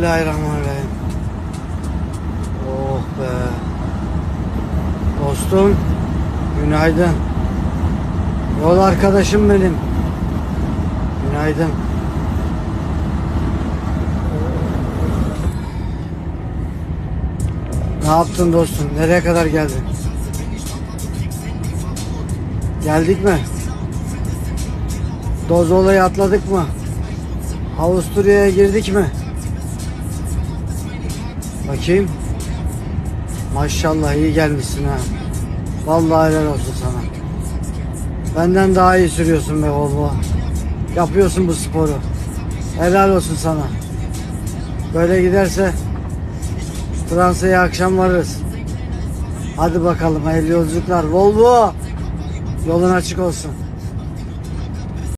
Bismillahirrahmanirrahim. Oh be. Dostum, günaydın. Yol arkadaşım benim. Günaydın. Ne yaptın dostum? Nereye kadar geldin? Geldik mi? Dozola'yı atladık mı? Avusturya'ya girdik mi? Bakayım. Maşallah iyi gelmişsin ha. Vallahi helal olsun sana. Benden daha iyi sürüyorsun be Volvo. Yapıyorsun bu sporu. Helal olsun sana. Böyle giderse Fransa'ya akşam varırız. Hadi bakalım hayırlı yolculuklar. Volvo yolun açık olsun.